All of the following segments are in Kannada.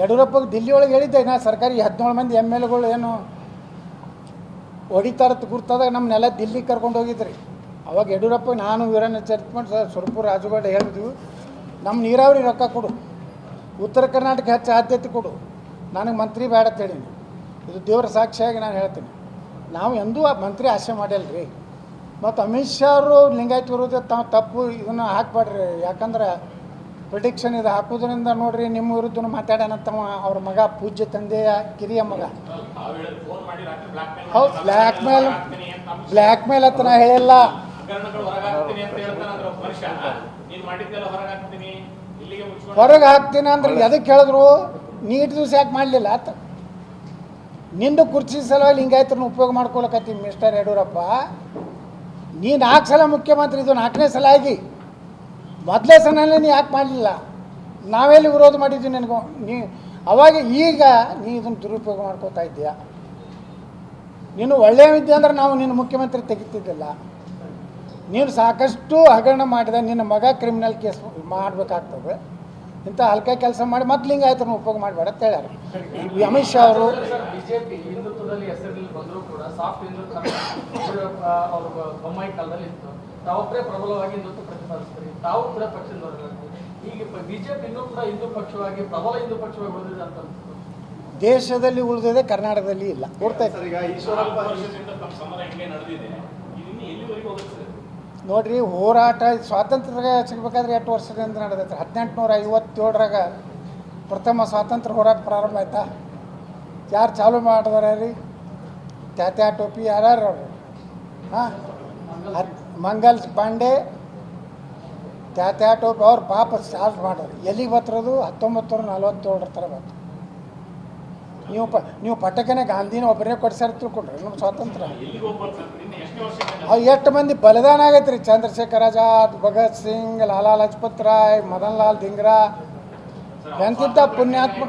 ಯಡಿಯೂರಪ್ಪಗೆ ದಿಲ್ಲಿ ಒಳಗೆ ಹೇಳಿದ್ದೆ, ನಾ ಸರ್ಕಾರಿ ಹದಿನೇಳು ಮಂದಿ ಎಂ ಎಲ್ ಎಗಳು ಏನು ಹೊಡಿತಾರತ್ ಗುರ್ತದಾಗ ನಮ್ಮನ್ನೆಲ್ಲ ದಿಲ್ಲಿಗೆ ಕರ್ಕೊಂಡು ಹೋಗಿದ್ರಿ. ಅವಾಗ ಯಡಿಯೂರಪ್ಪ, ನಾನು ವೀರಣ್ಣ ಸರ್, ಸುರಪುರ ರಾಜುಗೌಡ ಹೇಳಿದ್ವಿ ನಮ್ಮ ನೀರಾವರಿ ರೊಕ್ಕ ಕೊಡು, ಉತ್ತರ ಕರ್ನಾಟಕ ಹೆಚ್ಚು ಆದ್ಯತೆ ಕೊಡು, ನನಗೆ ಮಂತ್ರಿ ಬೇಡ ಅಂತ ಹೇಳೀನಿ ಇದು ದೇವರ ಸಾಕ್ಷಿಯಾಗಿ ನಾನು ಹೇಳ್ತೀನಿ. ನಾವು ಎಂದೂ ಆ ಮಂತ್ರಿ ಆಸೆ ಮಾಡಿಲ್ಲ ರೀ ಮತ್ತು ಅಮಿತ್ ಶಾ ಅವರು ಲಿಂಗಾಯತ್ ವಿರೋಧ ತಾವು ತಪ್ಪು ಇದನ್ನು ಹಾಕ್ಬೇಡ್ರಿ. ಯಾಕಂದ್ರೆ ಪ್ರಿಡಿಕ್ಷನ್ ಇದು ಹಾಕೋದ್ರಿಂದ ನೋಡ್ರಿ ನಿಮ್ಮ ವಿರುದ್ಧನೂ ಮಾತಾಡೋಣ ಅವ್ರ ಮಗ ಪೂಜ್ಯ ತಂದೆಯ ಕಿರಿಯ ಮಗ. ಹೌದು ಬ್ಲ್ಯಾಕ್ ಮೇಲ್ ಬ್ಲ್ಯಾಕ್ ಮೇಲ್ ಅಂತ ನಾ ಹೇಳಿಲ್ಲ. ಹೊರಗೆ ಹಾಕ್ತೀನಿ ಅಂದ್ರೆ ಎದಕ್ಕೆ ಹೇಳಿದ್ರು? ನೀಟ್ ದಿವಸ ಯಾಕೆ ಮಾಡಲಿಲ್ಲ? ಆತ. ನಿಂದು ಕುರ್ಚಿ ಸಲುವಾಗಿ ಹಿಂಗಾಯ್ತು ಉಪಯೋಗ ಮಾಡ್ಕೊಳಕತ್ತೀನಿ ಮಿಸ್ಟರ್ ಯಡಿಯೂರಪ್ಪ. ನೀ ನಾಲ್ಕು ಸಲ ಮುಖ್ಯಮಂತ್ರಿ, ಇದು ನಾಲ್ಕನೇ ಸಲ ಆಗಿ. ಮೊದಲೇ ಸಲನೇ ನೀ ಯಾಕೆ ಮಾಡಲಿಲ್ಲ? ನಾವೆಲ್ಲಿ ವಿರೋಧ ಮಾಡಿದ್ವಿ ನಿನಗೂ? ನೀ ಅವಾಗ ಈಗ ನೀ ಇದನ್ನು ದುರುಪಯೋಗ ಮಾಡ್ಕೋತಾ ಇದ್ದೀಯ? ನೀನು ಒಳ್ಳೆಯವಿದ್ದೆ ಅಂದ್ರೆ ನಾವು ನಿನ್ನ ಮುಖ್ಯಮಂತ್ರಿ ತೆಗಿತಿದ್ದಿಲ್ಲ. ನೀನು ಸಾಕಷ್ಟು ಹಗರಣ ಮಾಡಿದ ನಿನ್ನ ಮಗ ಕ್ರಿಮಿನಲ್ ಕೇಸ್ ಮಾಡಬೇಕಾಗ್ತದೆ. ಇಂಥ ಹಲ್ಕೆ ಕೆಲಸ ಮಾಡಿ ಮತ್ತೆ ಲಿಂಗಾಯತನ ಉಪಯೋಗ ಮಾಡಬೇಡ ಅಂತ ಹೇಳ್ಯಾರ. ಈ ಅಮಿತ್ ಶಾ ಅವರು ಬಿಜೆಪಿ ಹಿಂದುತ್ವದಲ್ಲಿ ಹೆಸರಲ್ಲಿ ಬಂದರೂ ಕೂಡ ಸಾಫ್ಟ್ ಹಿಂದುತ್ವ ಅವರು ಬೊಮ್ಮಾಯಿ ಕಾಲದಲ್ಲಿ ಇತ್ತು. ತಾವೊಬ್ಬರೇ ಪ್ರಬಲವಾಗಿ ಹಿಂದುತ್ವ ಪ್ರತಿಪಾದಿಸ್ತಾರೆ. ತಾವು ಕೂಡ ಪಕ್ಷದವರಾಗ್ತಾರೆ. ಈಗ ಬಿಜೆಪಿ ಇನ್ನೂ ಕೂಡ ಹಿಂದೂ ಪಕ್ಷವಾಗಿ ಪ್ರಬಲ ಹಿಂದೂ ಪಕ್ಷವಾಗಿ ಉಳಿದಿದೆ ಅಂತ ದೇಶದಲ್ಲಿ ಉಳಿದಿದೆ ಕರ್ನಾಟಕದಲ್ಲಿ ಇಲ್ಲ. ಕೊಡ್ತಾ ಸರ್ ನೋಡ್ರಿ, ಹೋರಾಟ, ಸ್ವಾತಂತ್ರ್ಯ ಸಿಗ್ಬೇಕಾದ್ರೆ ಎಷ್ಟು ವರ್ಷದಿಂದ ನಡೆದೈತೆ ಹದಿನೆಂಟುನೂರ ಐವತ್ತೇಳರಾಗ ಪ್ರಥಮ ಸ್ವಾತಂತ್ರ್ಯ ಹೋರಾಟ ಪ್ರಾರಂಭ ಆಯ್ತಾ? ಯಾರು ಚಾಲು ಮಾಡಿದಾರ ರೀ? ತ್ಯಾತ್ಯಾ ಟೋಪಿ ಯಾರ್ಯಾರು ಅವರು? ಹಾಂ? ಮಂಗಲ್ ಪಾಂಡೆ, ತ್ಯಾತ್ಯಾ ಟೋಪಿ ಅವ್ರು ಪಾಪ ಚಾರ್ಜ್ ಮಾಡೋರು ಎಲ್ಲಿಗೆ ಬತ್ತಿರೋದು ಹತ್ತೊಂಬತ್ತು ನೂರ ನಲ್ವತ್ತೇಳರ ಥರ ಬಂತು ನೀವು ಪ ನೀವು ಪಟಕನೆ ಗಾಂಧಿನ ಒಬ್ಬರೇ ಕೊಡ್ಸ್ಯಾರ ತಿಳ್ಕೊಂಡ್ರಿ ನಮ್ಮ ಸ್ವಾತಂತ್ರ್ಯ. ಅವು ಎಷ್ಟು ಮಂದಿ ಬಲಿದಾನ ಆಗೈತೆ ರೀ ಚಂದ್ರಶೇಖರ್ ಆಜಾದ್, ಭಗತ್ ಸಿಂಗ್, ಲಾಲಾ ಲಜಪತ್ ರಾಯ್ ಮದನ್ ಲಾಲ್ ಧಿಂಗ್ರಾ. ಎಂತಿದ್ದ ಪುಣ್ಯಾತ್ಮ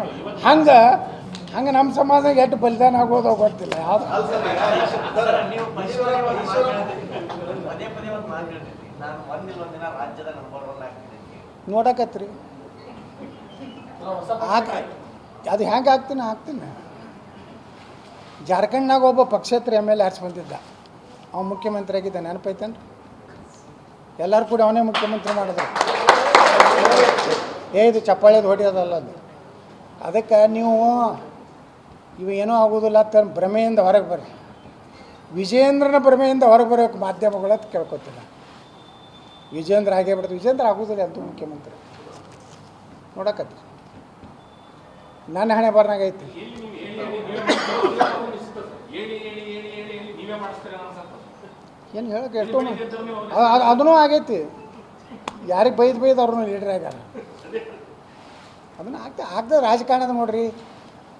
ಹಂಗೆ ಹಂಗೆ ನಮ್ಮ ಸಮಾಜದಾಗ ಎಷ್ಟು ಬಲಿದಾನ ಆಗೋದು ಗೊತ್ತಿಲ್ಲ. ಯಾವ್ದು? ನೋಡಕತ್ರಿ. ಆಗ ಅದು ಹೆಂಗೆ ಆಗ್ತೀನಿ ಹಾಕ್ತೀನಿ ಜಾರ್ಖಂಡ್ನಾಗ ಒಬ್ಬ ಪಕ್ಷೇತರ ಎಂ ಎಲ್ ಎ ಆರ್ಸ್ ಬಂದಿದ್ದ ಅವ ಮುಖ್ಯಮಂತ್ರಿ ಆಗಿದ್ದ ನೆನಪೈತೇನು ಎಲ್ಲರೂ ಕೂಡ ಅವನೇ ಮುಖ್ಯಮಂತ್ರಿ ಮಾಡಿದ್ರು. ಏ, ಇದು ಚಪ್ಪಾಳೆದು ಹೊಡೆಯೋದಲ್ಲ ಅದು. ಅದಕ್ಕೆ ನೀವು ಇವು ಏನೂ ಆಗೋದಿಲ್ಲ ಅಂತ ಭ್ರಮೆಯಿಂದ ಹೊರಗೆ ಬರ್ರಿ. ವಿಜೇಂದ್ರನ ಭ್ರಮೆಯಿಂದ ಹೊರಗೆ ಬರಬೇಕು ಮಾಧ್ಯಮಗಳು ಅಂತ ಕೇಳ್ಕೊತೀನಿ ವಿಜೇಂದ್ರ ಆಗೇ ಬಿಡ್ತು ವಿಜೇಂದ್ರ ಆಗೋದಿಲ್ಲ ಅಂತ ಮುಖ್ಯಮಂತ್ರಿ. ನೋಡಕತ್ತಿ ನನ್ನ ಹಣೆ ಬರ್ನಾಗ ಐತಿ. ಏನು ಹೇಳಕ್ಕೆ ಎಷ್ಟು ಅದನ್ನೂ ಆಗೈತಿ. ಯಾರಿಗೆ ಬೈದು ಬೈದು ಅವ್ರನ್ನ ಲೀಡ್ರ್ ಆಗ್ಯಾರ. ಅದನ್ನು ಆಗ್ತಾ, ಆಗ್ತದೆ ರಾಜಕಾರಣದ ನೋಡ್ರಿ.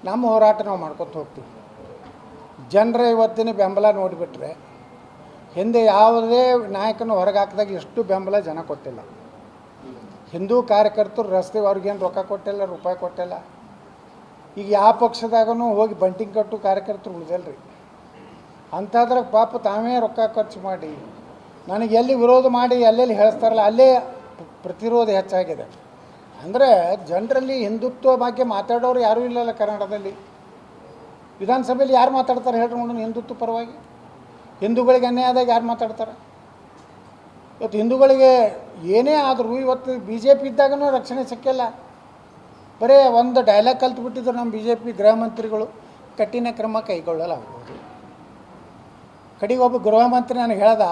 ನಮ್ಮ ಹೋರಾಟ ನಾವು ಮಾಡ್ಕೊತ ಹೋಗ್ತೀವಿ. ಜನರ ಇವತ್ತಿನ ಬೆಂಬಲ ನೋಡಿಬಿಟ್ರೆ, ಹಿಂದೆ ಯಾವುದೇ ನಾಯಕನ ಹೊರಗೆ ಹಾಕಿದಾಗ ಎಷ್ಟು ಬೆಂಬಲ ಜನ ಕೊಟ್ಟಿಲ್ಲ. ಹಿಂದೂ ಕಾರ್ಯಕರ್ತರು ರಸ್ತೆ ಅವ್ರಿಗೇನು ರೊಕ್ಕ ಕೊಟ್ಟಿಲ್ಲ, ರೂಪಾಯಿ ಕೊಟ್ಟಿಲ್ಲ. ಈಗ ಯಾವ ಪಕ್ಷದಾಗೂ ಹೋಗಿ ಬಂಟಿಂಗ್ ಕಟ್ಟು ಕಾರ್ಯಕರ್ತರು ಉಳಿದಲ್ರಿ. ಅಂಥದ್ರಾಗ ಪಾಪ ತಾವೇ ರೊಕ್ಕ ಖರ್ಚು ಮಾಡಿ, ನನಗೆ ಎಲ್ಲಿ ವಿರೋಧ ಮಾಡಿ, ಅಲ್ಲೆಲ್ಲಿ ಹೇಳಿಸ್ತಾರಲ್ಲ, ಅಲ್ಲೇ ಪ್ರತಿರೋಧ ಹೆಚ್ಚಾಗಿದೆ. ಅಂದರೆ ಜನರಲ್ಲಿ ಹಿಂದುತ್ವ ಬಗ್ಗೆ ಮಾತಾಡೋರು ಯಾರೂ ಇಲ್ಲಲ್ಲ ಕರ್ನಾಟಕದಲ್ಲಿ. ವಿಧಾನಸಭೆಯಲ್ಲಿ ಯಾರು ಮಾತಾಡ್ತಾರೆ ಹೇಳ್ರಿ ನೋಡೋಣ, ಹಿಂದುತ್ವ ಪರವಾಗಿ. ಹಿಂದೂಗಳಿಗೆ ಅನ್ಯಾಯ ಆದಾಗ ಯಾರು ಮಾತಾಡ್ತಾರೆ? ಇವತ್ತು ಹಿಂದೂಗಳಿಗೆ ಏನೇ ಆದರೂ, ಇವತ್ತು ಬಿ ಜೆ ಪಿ ಇದ್ದಾಗನೂ ರಕ್ಷಣೆ ಸಿಕ್ಕಿಲ್ಲ. ಬರೀ ಒಂದು ಡೈಲಾಗ್ ಕಲ್ತು ಬಿಟ್ಟಿದ್ರು ನಮ್ಮ ಬಿ ಜೆ ಪಿ ಗೃಹ ಮಂತ್ರಿಗಳು ಕಠಿಣ ಕ್ರಮ ಕೈಗೊಳ್ಳಲಾಗ್ಬೋದು ಕಡೆಗೆ ಒಬ್ಬ ಗೃಹ ಮಂತ್ರಿ ನನಗೆ ಹೇಳ್ದ,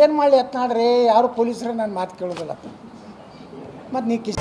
ಏನು ಮಾಡಲಿ ಎತ್ನಾಡ್ರಿ ಯಾರು ಪೊಲೀಸರು ನಾನು ಮಾತು ಕೇಳೋದಿಲ್ಲ. ಮತ್ತು ನೀ ಕಿಸ್